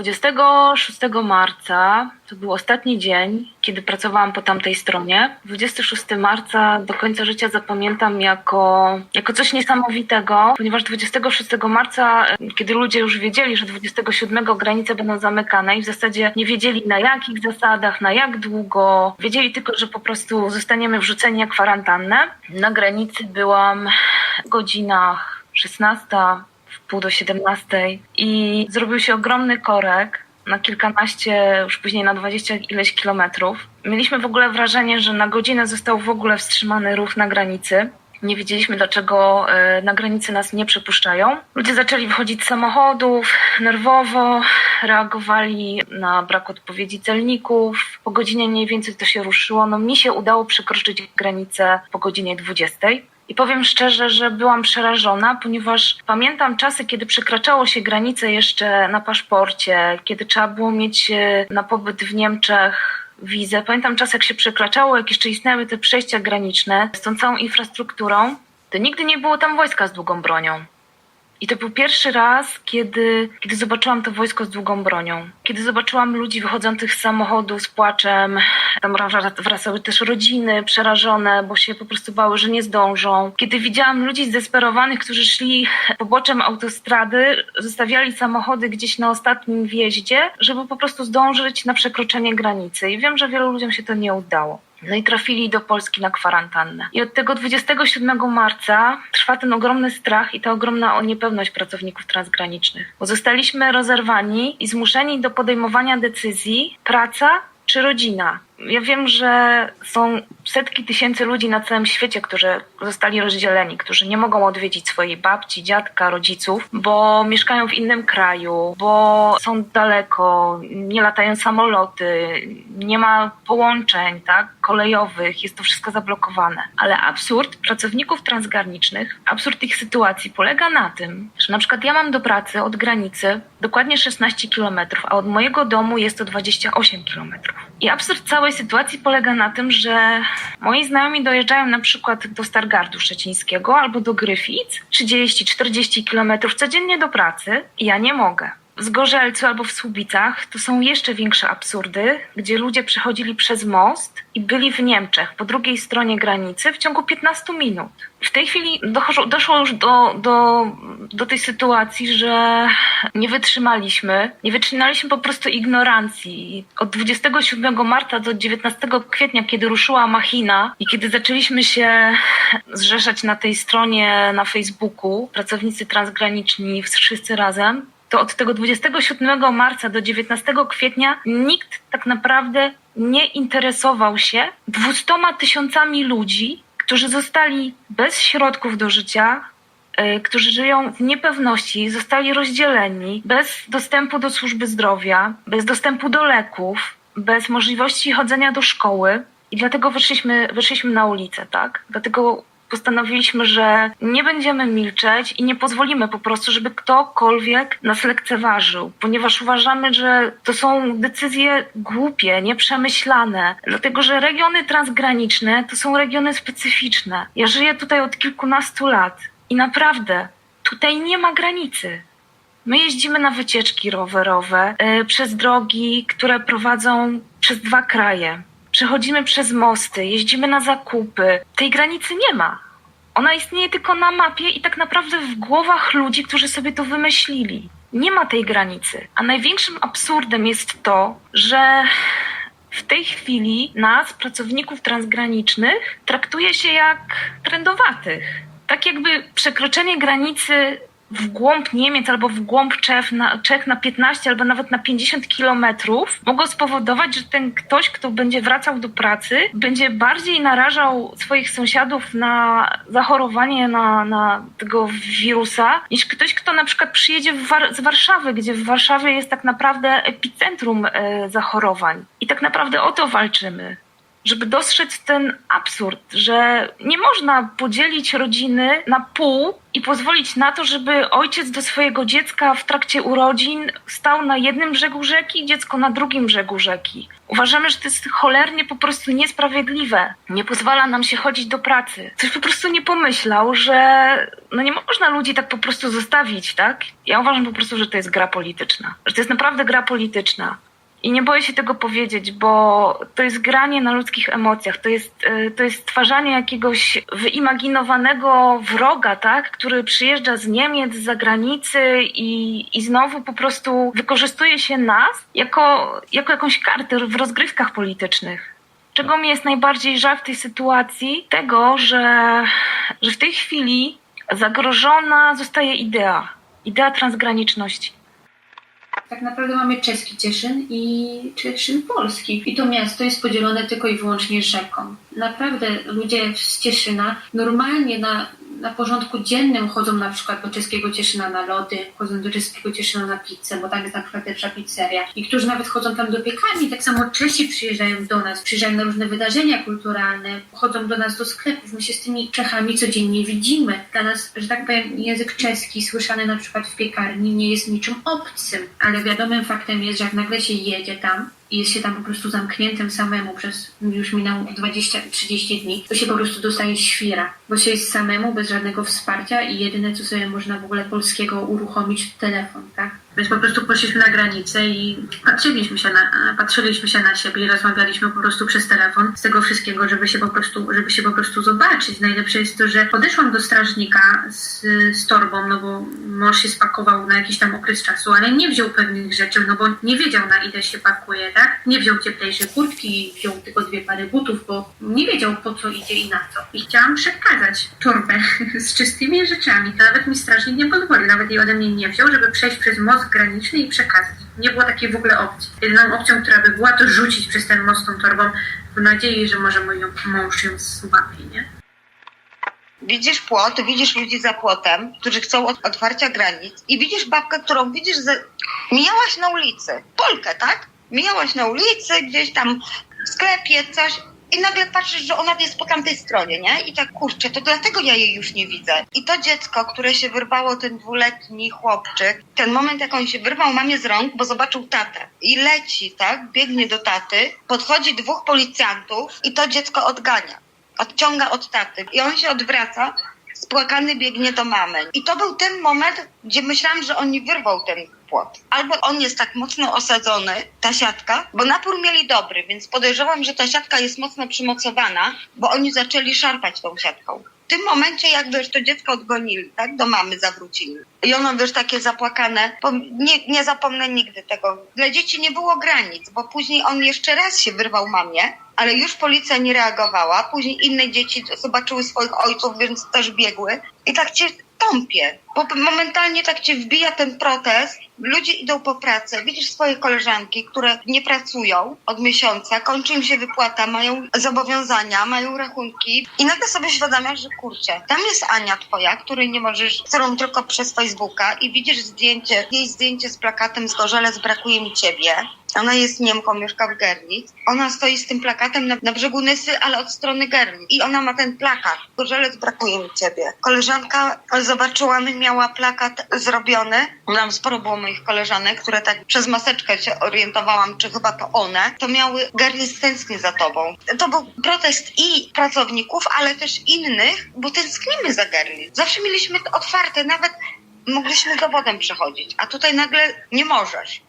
26 marca to był ostatni dzień, kiedy pracowałam po tamtej stronie. 26 marca do końca życia zapamiętam jako, jako coś niesamowitego, ponieważ 26 marca, kiedy ludzie już wiedzieli, że 27 granice będą zamykane i w zasadzie nie wiedzieli na jakich zasadach, na jak długo, wiedzieli tylko, że po prostu zostaniemy wrzuceni na kwarantannę. Na granicy byłam w godzinach 16, w pół do 17 i zrobił się ogromny korek na kilkanaście, już później na dwadzieścia ileś kilometrów. Mieliśmy w ogóle wrażenie, że na godzinę został w ogóle wstrzymany ruch na granicy. Nie wiedzieliśmy, dlaczego e, na granicy nas nie przepuszczają. Ludzie zaczęli wychodzić z samochodów, nerwowo, reagowali na brak odpowiedzi celników. Po godzinie mniej więcej to się ruszyło. No mi się udało przekroczyć granicę po godzinie 20. I powiem szczerze, że byłam przerażona, ponieważ pamiętam czasy, kiedy przekraczało się granice jeszcze na paszporcie, kiedy trzeba było mieć e, na pobyt w Niemczech wizę. Pamiętam czas, jak się przekraczało, jak jeszcze istniały te przejścia graniczne z tą całą infrastrukturą, to nigdy nie było tam wojska z długą bronią. I to był pierwszy raz, kiedy, kiedy zobaczyłam to wojsko z długą bronią. Kiedy zobaczyłam ludzi wychodzących z samochodu z płaczem. Tam wra- wracały też rodziny przerażone, bo się po prostu bały, że nie zdążą. Kiedy widziałam ludzi zdesperowanych, którzy szli poboczem autostrady, zostawiali samochody gdzieś na ostatnim wjeździe, żeby po prostu zdążyć na przekroczenie granicy. I wiem, że wielu ludziom się to nie udało. No i trafili do Polski na kwarantannę. I od tego 27 marca trwa ten ogromny strach i ta ogromna niepewność pracowników transgranicznych. Bo zostaliśmy rozerwani i zmuszeni do podejmowania decyzji praca czy rodzina. Ja wiem, że są setki tysięcy ludzi na całym świecie, którzy zostali rozdzieleni, którzy nie mogą odwiedzić swojej babci, dziadka, rodziców, bo mieszkają w innym kraju, bo są daleko, nie latają samoloty, nie ma połączeń tak, kolejowych, jest to wszystko zablokowane. Ale absurd pracowników transgranicznych, absurd ich sytuacji polega na tym, że na przykład ja mam do pracy od granicy dokładnie 16 kilometrów, a od mojego domu jest to 28 kilometrów. I absurd całej sytuacji polega na tym, że moi znajomi dojeżdżają na przykład do Stargardu Szczecińskiego albo do Gryfic 30-40 kilometrów codziennie do pracy i ja nie mogę. W Zgorzelcu albo w Słubicach to są jeszcze większe absurdy, gdzie ludzie przechodzili przez most i byli w Niemczech po drugiej stronie granicy w ciągu 15 minut. W tej chwili doszło już do, do, do tej sytuacji, że nie wytrzymaliśmy, nie wytrzymaliśmy po prostu ignorancji. Od 27 marca do 19 kwietnia, kiedy ruszyła machina i kiedy zaczęliśmy się zrzeszać na tej stronie na Facebooku, pracownicy transgraniczni wszyscy razem, to od tego 27 marca do 19 kwietnia nikt tak naprawdę nie interesował się 200 tysiącami ludzi, którzy zostali bez środków do życia, y, którzy żyją w niepewności, zostali rozdzieleni, bez dostępu do służby zdrowia, bez dostępu do leków, bez możliwości chodzenia do szkoły. I dlatego wyszliśmy, wyszliśmy na ulicę, tak? Dlatego postanowiliśmy, że nie będziemy milczeć i nie pozwolimy po prostu, żeby ktokolwiek nas lekceważył, ponieważ uważamy, że to są decyzje głupie, nieprzemyślane, dlatego że regiony transgraniczne to są regiony specyficzne. Ja żyję tutaj od kilkunastu lat i naprawdę tutaj nie ma granicy. My jeździmy na wycieczki rowerowe y, przez drogi, które prowadzą przez dwa kraje. Przechodzimy przez mosty, jeździmy na zakupy. Tej granicy nie ma. Ona istnieje tylko na mapie i tak naprawdę w głowach ludzi, którzy sobie to wymyślili. Nie ma tej granicy. A największym absurdem jest to, że w tej chwili nas, pracowników transgranicznych, traktuje się jak trendowatych. Tak jakby przekroczenie granicy w głąb Niemiec albo w głąb Czech na, Czech na 15 albo nawet na 50 kilometrów mogło spowodować, że ten ktoś, kto będzie wracał do pracy, będzie bardziej narażał swoich sąsiadów na zachorowanie na, na tego wirusa, niż ktoś, kto na przykład przyjedzie War- z Warszawy, gdzie w Warszawie jest tak naprawdę epicentrum e, zachorowań. I tak naprawdę o to walczymy. Żeby dostrzec ten absurd, że nie można podzielić rodziny na pół i pozwolić na to, żeby ojciec do swojego dziecka w trakcie urodzin stał na jednym brzegu rzeki, dziecko na drugim brzegu rzeki. Uważamy, że to jest cholernie po prostu niesprawiedliwe. Nie pozwala nam się chodzić do pracy. Ktoś po prostu nie pomyślał, że no nie można ludzi tak po prostu zostawić, tak? Ja uważam po prostu, że to jest gra polityczna. Że to jest naprawdę gra polityczna. I nie boję się tego powiedzieć, bo to jest granie na ludzkich emocjach, to jest, y, to jest stwarzanie jakiegoś wyimaginowanego wroga, tak, który przyjeżdża z Niemiec, z zagranicy i, i znowu po prostu wykorzystuje się nas jako, jako jakąś kartę w rozgrywkach politycznych. Czego mi jest najbardziej żal w tej sytuacji? Tego, że, że w tej chwili zagrożona zostaje idea, idea transgraniczności. Tak naprawdę mamy czeski Cieszyn i Cieszyn polski. I to miasto jest podzielone tylko i wyłącznie rzeką. Naprawdę ludzie z Cieszyna normalnie na, na porządku dziennym chodzą na przykład do czeskiego Cieszyna na lody, chodzą do czeskiego Cieszyna na pizzę, bo tam jest na przykład pierwsza pizzeria. I którzy nawet chodzą tam do piekarni, tak samo Czesi przyjeżdżają do nas, przyjeżdżają na różne wydarzenia kulturalne, chodzą do nas do sklepów. My się z tymi Czechami codziennie widzimy. Dla nas, że tak powiem, język czeski słyszany na przykład w piekarni nie jest niczym obcym, ale wiadomym faktem jest, że jak nagle się jedzie tam, i jest się tam po prostu zamkniętym samemu przez już minęło 20-30 dni, to się po prostu dostaje świra, się jest samemu, bez żadnego wsparcia i jedyne co sobie można w ogóle polskiego uruchomić telefon, tak? Więc po prostu poszliśmy na granicę i patrzyliśmy się na, patrzyliśmy się na siebie i rozmawialiśmy po prostu przez telefon z tego wszystkiego, żeby się po prostu, żeby się po prostu zobaczyć. Najlepsze jest to, że podeszłam do strażnika z, z torbą, no bo mąż się spakował na jakiś tam okres czasu, ale nie wziął pewnych rzeczy, no bo nie wiedział na ile się pakuje, tak? Nie wziął cieplejszej kurtki, wziął tylko dwie pary butów, bo nie wiedział po co idzie i na co. I chciałam przekazać torbę z czystymi rzeczami. To nawet mi strażnik nie pozwolił, nawet jej ode mnie nie wziął, żeby przejść przez most graniczny i przekazać. Nie było takiej w ogóle opcji. Jedyną opcją, która by była, to rzucić przez ten most tą torbą w nadziei, że może mój mąż ją złapie, nie? Widzisz płot, widzisz ludzi za płotem, którzy chcą otwarcia granic i widzisz babkę, którą widzisz, że mijałaś na ulicy. Polkę, tak? Mijałaś na ulicy, gdzieś tam w sklepie, coś i nagle patrzysz, że ona jest po tamtej stronie, nie? I tak, kurczę, to dlatego ja jej już nie widzę. I to dziecko, które się wyrwało, ten dwuletni chłopczyk, ten moment, jak on się wyrwał mamie z rąk, bo zobaczył tatę i leci, tak? Biegnie do taty, podchodzi dwóch policjantów i to dziecko odgania odciąga od taty i on się odwraca, spłakany biegnie do mamy. I to był ten moment, gdzie myślałam, że on nie wyrwał ten płot. Albo on jest tak mocno osadzony, ta siatka, bo napór mieli dobry, więc podejrzewam, że ta siatka jest mocno przymocowana, bo oni zaczęli szarpać tą siatką. W tym momencie, jak wiesz, to dziecko odgonili, tak? Do mamy zawrócili. I ono, wiesz, takie zapłakane. Nie, nie zapomnę nigdy tego. Dla dzieci nie było granic, bo później on jeszcze raz się wyrwał mamie, ale już policja nie reagowała. Później inne dzieci zobaczyły swoich ojców, więc też biegły. I tak cię tąpie, bo momentalnie tak cię wbija ten protest. Ludzie idą po pracę, widzisz swoje koleżanki, które nie pracują od miesiąca, kończy im się wypłata, mają zobowiązania, mają rachunki i nagle sobie uświadamiasz, że kurczę, tam jest Ania twoja, której nie możesz, którą tylko przez Facebooka i widzisz zdjęcie, jej zdjęcie z plakatem z Gorzelec, brakuje mi ciebie. Ona jest Niemką, mieszka w Gerlitz. Ona stoi z tym plakatem na, na brzegu Nysy, ale od strony Gerlitz. I ona ma ten plakat. Gorzelec, brakuje mi ciebie. Koleżanka zobaczyłam, miała plakat zrobiony. Tam sporo było moich koleżanek, które tak przez maseczkę się orientowałam, czy chyba to one. To miały Gerlitz tęskni za tobą. To był protest i pracowników, ale też innych, bo tęsknimy za Gerlitz. Zawsze mieliśmy otwarte, nawet mogliśmy dowodem przechodzić, a tutaj nagle nie możesz.